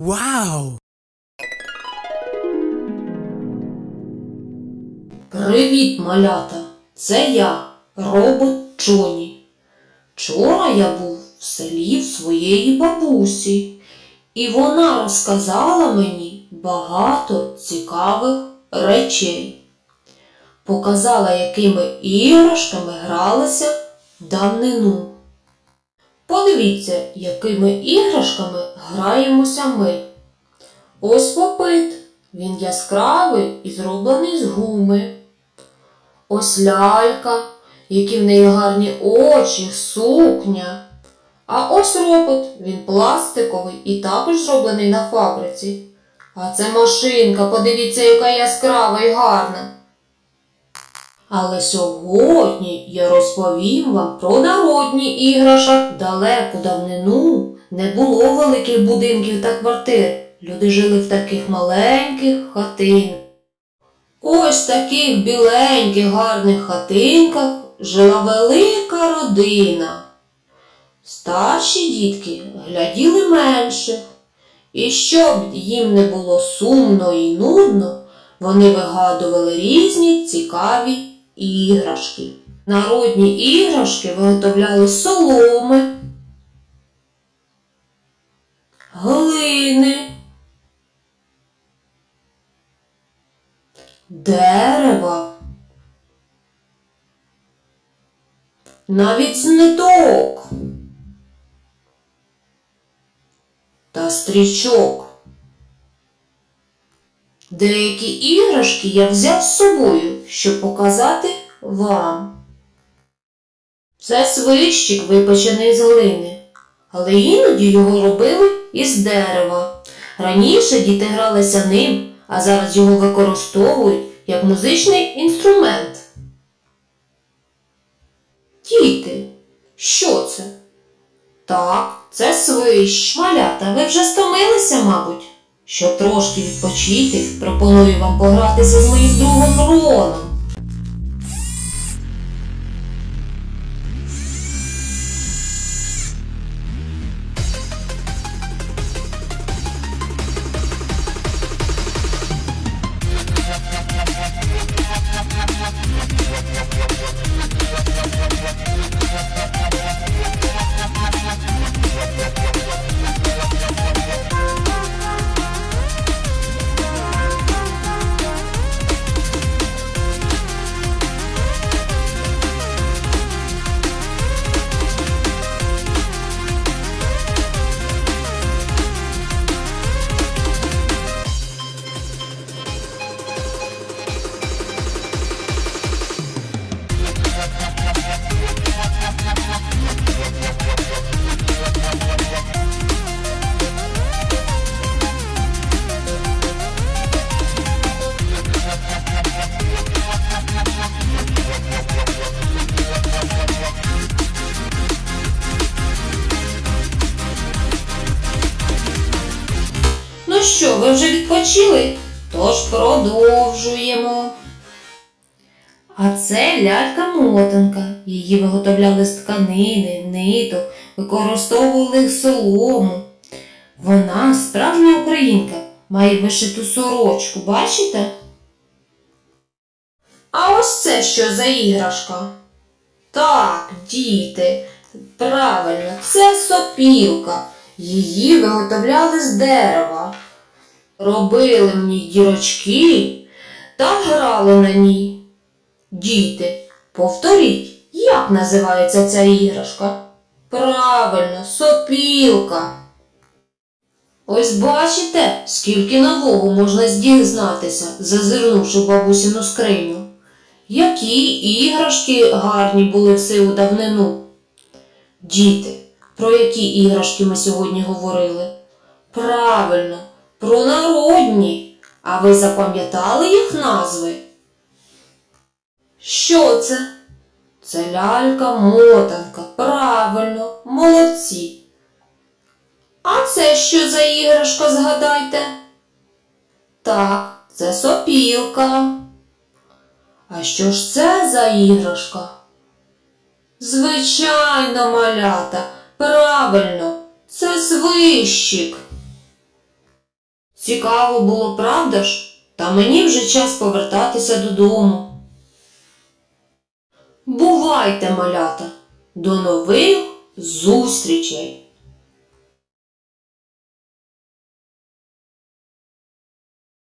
Вау! Привіт, малята! Це я, робот Джоні. Вчора я був в селі в своєї бабусі, і вона розказала мені багато цікавих речей. Показала, якими іграшками гралися в давнину. Подивіться, якими іграшками граємося ми. Ось попит. Він яскравий і зроблений з гуми. Ось лялька, які в неї гарні очі, сукня. А ось робот, він пластиковий і також зроблений на фабриці. А це машинка, подивіться, яка яскрава і гарна. Але сьогодні я розповім вам про народні іграшок далеку давнину. Не було великих будинків та квартир. Люди жили в таких маленьких хатинках. Ось в таких біленьких гарних хатинках жила велика родина. Старші дітки гляділи менших, і щоб їм не було сумно і нудно, вони вигадували різні цікаві іграшки. Народні іграшки виготовляли з соломи, глини, дерева, навіть з та стрічок. Деякі іграшки я взяв з собою, щоб показати вам. Це свищик, випечений з глини, але іноді його робили із дерева. Раніше діти гралися ним, а зараз його використовують як музичний інструмент. Діти, що це? Так, це свищ. Малята, ви вже стомилися, мабуть? Щоб трошки відпочити, пропоную вам погратися з моїм другом Роном. Що, ви вже відпочили? Тож продовжуємо. А це лялька-мотанка. Її виготовляли з тканини, ниток, використовували солому. Вона справжня українка, має вишиту сорочку, бачите? А ось це що за іграшка? Так, діти, правильно, це сопілка. Її виготовляли з дерева. Робили в ній дірочки та грали на ній. Діти, повторіть, як називається ця іграшка? Правильно, сопілка. Ось бачите, скільки нового можна дізнатися, зазирнувши в бабусину скриню. Які іграшки гарні були в сиву давнину. Діти, про які іграшки ми сьогодні говорили? Правильно, про народні. А ви запам'ятали їх назви? Що це? Це лялька-мотанка. Правильно, молодці. А це що за іграшка, згадайте? Так, це сопілка. А що ж це за іграшка? Звичайно, малята, правильно, це свищик. Цікаво було, правда ж? Та мені вже час повертатися додому. Бувайте, малята! До нових зустрічей!